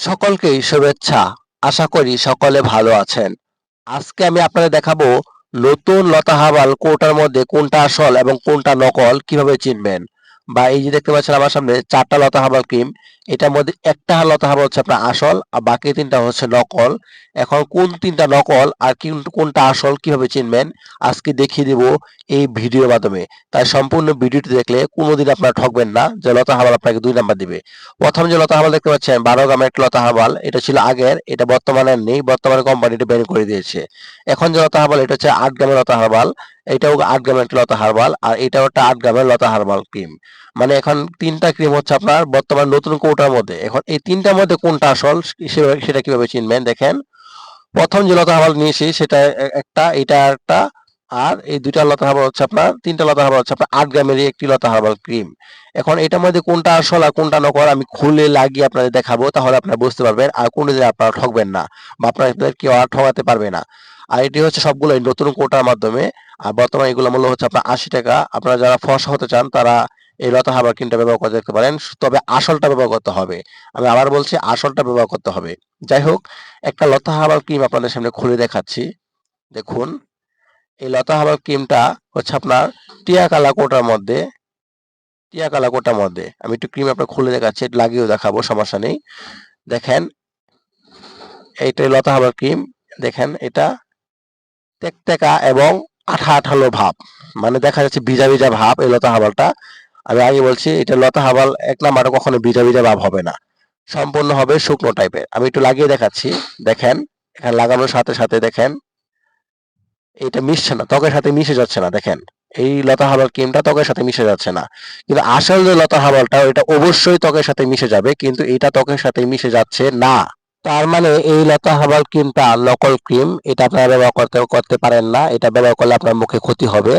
সকলকেই শুভেচ্ছা। আশা করি সকলে ভালো আছেন। আজকে আমি আপনাদের দেখাবো নতুন লতা হাবাল কোনটার মধ্যে কোনটা আসল এবং কোনটা নকল, কীভাবে চিনবেন? বা এই যে দেখতে পাচ্ছেন আমার সামনে চারটা লতা হাবাল ক্রিম এটার মধ্যে একটা লতা হাবাল হচ্ছে আপনার আসল, আর বাকি তিনটা হচ্ছে নকল। এখন কোন তিনটা নকল আর কোনটা আসল কীভাবে চিনবেন, আজকে দেখিয়ে দিব এই ভিডিওর মাধ্যমে। তাই সম্পূর্ণ ভিডিওটি দেখলে কোনোদিন আপনারা ঠকবেন না, যে লতা হাবাল আপনাকে দুই নাম্বার দিবে। প্রথম যে লতা হাবাল দেখতে পাচ্ছেন, বারো গ্রামের একটা লতা হাবাল এটা ছিল আগের, এটা বর্তমানে নেই, বর্তমানে কোম্পানি এটা ব্যান করে দিয়েছে। এখন যে লতা হাবাল এটা হচ্ছে আট গ্রামের লতা হাবাল এটাও আট গ্রামের একটা লতা হারবাল আর এটাও একটা আট গ্রামের লতা হারবাল ক্রিম। মানে এখন তিনটা ক্রিম হচ্ছে আপনার, বর্তমান নতুন কৌটার মধ্যে। এখন এই তিনটার মধ্যে কোনটা আসল সেটা কীভাবে চিনবেন? দেখেন, প্রথম যে লতা হাবাল নিয়েছি, সেটা একটা, এটা একটা, আর এই দুইটা লতা হারবাল হচ্ছে আপনার, তিনটা লতা হারবাল হচ্ছে আপনার আট গ্রামেরই একটি লতা হারবাল ক্রিম। এখন এটার মধ্যে কোনটা আসল আর কোনটা নকল, আমি খুলে লাগিয়ে আপনাদের দেখাবো, তাহলে আপনারা বুঝতে পারবেন, আর কোনোদিন আপনারা ঠকবেন না, বা আপনাদের কেউ আর ঠকাতে পারবে না। আর এটি হচ্ছে সবগুলো নতুন কোটার মাধ্যমে, আর বর্তমানে এগুলো মূল্য হচ্ছে আপনার আশি টাকা। আপনারা যারা ফর্সা হতে চান, তারা এই লতা হাবার ক্রিমটা ব্যবহার করে দেখতে পারেন। তবে আসলটা ব্যবহার করতে হবে। আমি আবার বলছি, আসলটা ব্যবহার করতে হবে। যাই হোক, একটা লতা হাবার ক্রিম আপনাদের সামনে খুলে দেখাচ্ছি। দেখুন, এই লতা হাবার ক্রিমটা হচ্ছে আপনার টিয়া কালা কোটার মধ্যে, টিয়া কালা কোটার মধ্যে। আমি একটু ক্রিম আপনার খুলে দেখাচ্ছি লাগিয়েও দেখাবো, সমস্যা নেই। দেখেন, এইটা লতা হাবার ক্রিম। দেখেন, এটা তেকতেকা এবং আঠা আঠালো ভাব। মানে দেখা যাচ্ছে ভিজা ভিজা ভাব এই লতা হাবালটা আমি আগে বলছি, এটা লতা হাবাল এক নাম্বারটা কখনো ভিজা ভিজা ভাব হবে না। সম্পূর্ণ হবে শুকনো টাইপের আমি একটু লাগিয়ে দেখাচ্ছি। দেখেন, এখানে লাগানোর সাথে সাথে দেখেন, এটা মিশছে না, ত্বকের সাথে মিশে যাচ্ছে না, দেখেন। এই লতা হাবাল ক্রিমটা ত্বকের সাথে মিশে যাচ্ছে না। কিন্তু আসল যে লতা হাবালটা, এটা অবশ্যই ত্বকের সাথে মিশে যাবে, কিন্তু এটা ত্বকের সাথে মিশে যাচ্ছে না। তার মানে এই লতা হাবাল ক্রিমটা নকল ক্রিম এটা আপনারা ব্যবহার করতে করতে পারেন না, এটা ব্যবহার করলে আপনার মুখে ক্ষতি হবে।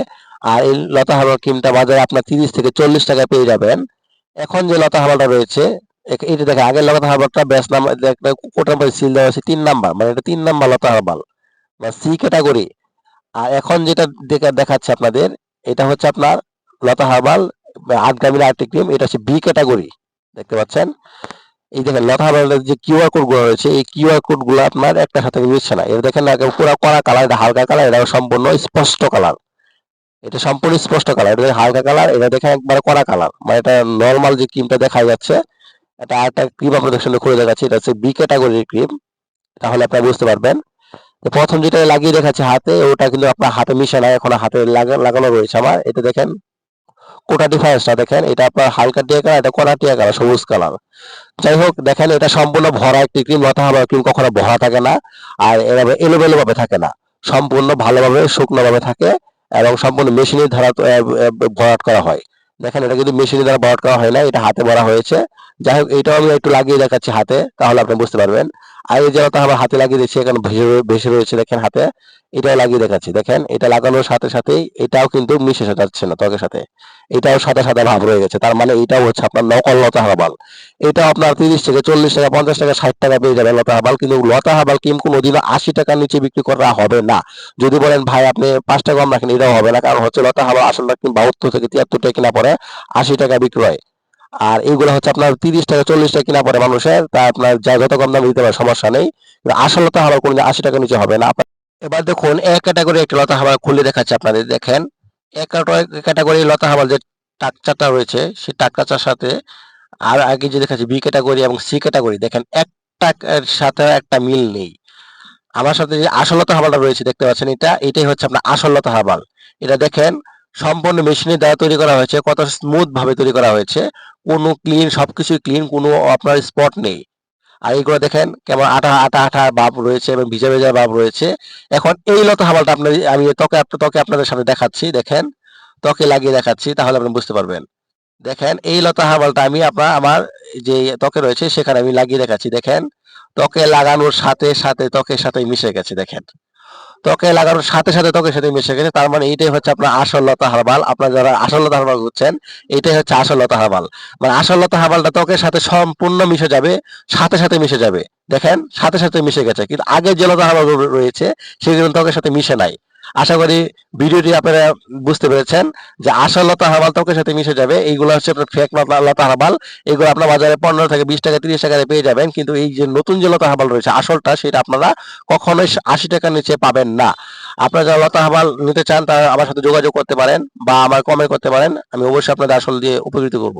আর এই লতা হাবাল ক্রিমটা বাজারে আপনার তিরিশ থেকে চল্লিশ টাকা পেয়ে যাবেন। এখন যে লতা হাবালটা রয়েছে এটা দেখে আগের লতা হাবালটা ব্যাস নাম্বার কোটার মধ্যে সিল দেওয়া আছে তিন নাম্বার মানে এটা তিন নাম্বার লতা হাবাল বা সি ক্যাটাগরি আর এখন যেটা দেখা, দেখাচ্ছে আপনাদের, এটা হচ্ছে আপনার লতা হার্বাল আট গ্রামের ক্রিম এটা হচ্ছে বি ক্যাটাগরি দেখতে পাচ্ছেন? এই দেখেন হার্বালের যে কিউআর কোডগুলো রয়েছে, এই কিউআর কোডগুলো আপনার একটা সাথে মিলছে না। এটা দেখেন পুরো কড়া কালার এটা হালকা কালার এটা সম্পূর্ণ স্পষ্ট কালার এটা সম্পূর্ণ স্পষ্ট কালার এটা হালকা কালার এটা দেখেন একবার কড়া কালার মানে এটা নর্মাল যে ক্রিমটা দেখা যাচ্ছে, এটা আরেকটা ক্রিম আপনাদের সামনে খুলে দেখাচ্ছি, এটা হচ্ছে বি ক্যাটাগরির ক্রিম তাহলে আপনারা বুঝতে পারবেন। প্রথম যেটা লাগিয়ে দেখাচ্ছে হাতে, ওটা কিন্তু আপনার হাতে মিশে না, এখন হাতে লাগা- লাগানো রয়েছে আমার। এটা দেখেন কোটা ডিফারেন্সটা দেখেন এটা আপনার হালকা টিয়া কালার এটা কড়া টিয়া কালার সবুজ কালার। যাই হোক দেখেন এটা সম্পূর্ণ ভরা একটি ক্রিম লতা হাবার ক্রিম কখনো ভরা থাকে না আর এভাবে এলোমেলো ভাবে থাকে না। সম্পূর্ণ ভালোভাবে শুকনো ভাবে থাকে এবং সম্পূর্ণ মেশিনের আহ, ভরাট করা হয়। দেখেন এটা কিন্তু মেশিনের দ্বারা ভরাট করা হয় না এটা হাতে ভরা হয়েছে। যাই হোক এটাও আমি একটু লাগিয়ে দেখাচ্ছি হাতে তাহলে আপনি বুঝতে পারবেন। আর এই লতা হাতে লাগিয়ে দিচ্ছি এখানে ভেসে ভেসে রয়েছে দেখেন হাতে। এটাও লাগিয়ে দেখাচ্ছি। দেখেন, এটা লাগানোর সাথে সাথেই এটাও কিন্তু মিশে যাচ্ছে না ত্বকের সাথে। এটাও সাদা সাদা ভাব রয়ে গেছে। তার মানে এটাও হচ্ছে আপনার নকল লতা হাবাল এটাও আপনার তিরিশ থেকে চল্লিশ টাকা, পঞ্চাশ টাকা, ষাট টাকা পেয়ে যাবেন লতা হাবাল কিন্তু লতা হাবাল কিম কোনোদিনও আশি টাকার নিচে বিক্রি করা হবে না। যদি বলেন, ভাই, আপনি পাঁচ টাকা কম রাখেন, এটাও হবে না। কারণ হচ্ছে লতা হাবাল আসলে বাহাত্তর থেকে তিয়াত্তর টাকা কিনা পরে আশি টাকা বিক্রি হয় আর এইগুলো হচ্ছে আপনার তিরিশ টাকা, চল্লিশ টাকা কিনা পরে মানুষের, তা আপনার যা যত কম দামে দিতে পারে, সমস্যা নেই। আসল লতা হাবাল কোনো আশি টাকা নিচে হবে না। এবার দেখুন এক ক্যাটাগরি একটি লতা হাবাল খুলে দেখাচ্ছে আপনাদের, দেখেন। এক ক্যাটাগরি লতা হাবাল যে টাকচাটা রয়েছে, সেই টাকচার সাথে আর আগে যে দেখাচ্ছি, বি ক্যাটাগরি এবং সি ক্যাটাগরি দেখেন, একটা সাথে একটা মিল নেই। আমার সাথে যে আসলতা হাবালটা রয়েছে, দেখতে পাচ্ছেন এটা, এটাই হচ্ছে আপনার আসলতা হাবাল এটা দেখেন সম্পূর্ণ মেশিনের দ্বারা তৈরি করা হয়েছে, কত স্মুথ ভাবে তৈরি করা হয়েছে, কোনো ক্লিন সবকিছু ক্লিন কোনো আপনার স্পট নেই। আর এইগুলো দেখেন কেমন আঠা আঠা আঠা ভাব রয়েছে এবং ভিজা ভিজা ভাব রয়েছে। এখন এই লতা হাবালটা আপনার, আমি ত্বকে ত্বকে আপনাদের সামনে দেখাচ্ছি, দেখেন। ত্বকে লাগিয়ে দেখাচ্ছি, তাহলে আপনি বুঝতে পারবেন। দেখেন, এই লতা হাবালটা আমি আপনার, আমার যে ত্বকে রয়েছে, সেখানে আমি লাগিয়ে দেখাচ্ছি, দেখেন। ত্বকে লাগানোর সাথে সাথে, ত্বকের সাথে মিশে গেছে, দেখেন। ত্বকে লাগানোর সাথে সাথে ত্বকের সাথে মিশে গেছে তার মানে এইটাই হচ্ছে আপনার আসল লতা হারবাল। আপনার যারা আসল লতা হারবাল ঘুরছেন এটাই হচ্ছে আসল লতা হারবাল। মানে আসল লতা হারবালটা ত্বকের সাথে সম্পূর্ণ মিশে যাবে, সাথে সাথে মিশে যাবে। দেখেন, সাথে সাথে মিশে গেছে। কিন্তু আগে যে লতা হারবাল রয়েছে, সেগুলো ত্বকের সাথে মিশে নাই। আশা করি ভিডিওটি আপনারা বুঝতে পেরেছেন যে আসল লতা হারবাল ত্বকের সাথে মিশে যাবে। এইগুলো হচ্ছে আপনার ফেক লতা হারবাল এগুলো আপনার বাজারে পনেরো থেকে বিশ টাকা, তিরিশ টাকায় পেয়ে যাবেন। কিন্তু এই যে নতুন যে লতা হারবাল রয়েছে, আসলটা সেটা আপনারা কখনোই আশি টাকার নিচে পাবেন না। আপনারা যারা লতা হারবাল নিতে চান, তারা আমার সাথে যোগাযোগ করতে পারেন বা আমার কমেন্ট করতে পারেন। আমি অবশ্যই আপনাদের আসল দিয়ে উপকৃত করব।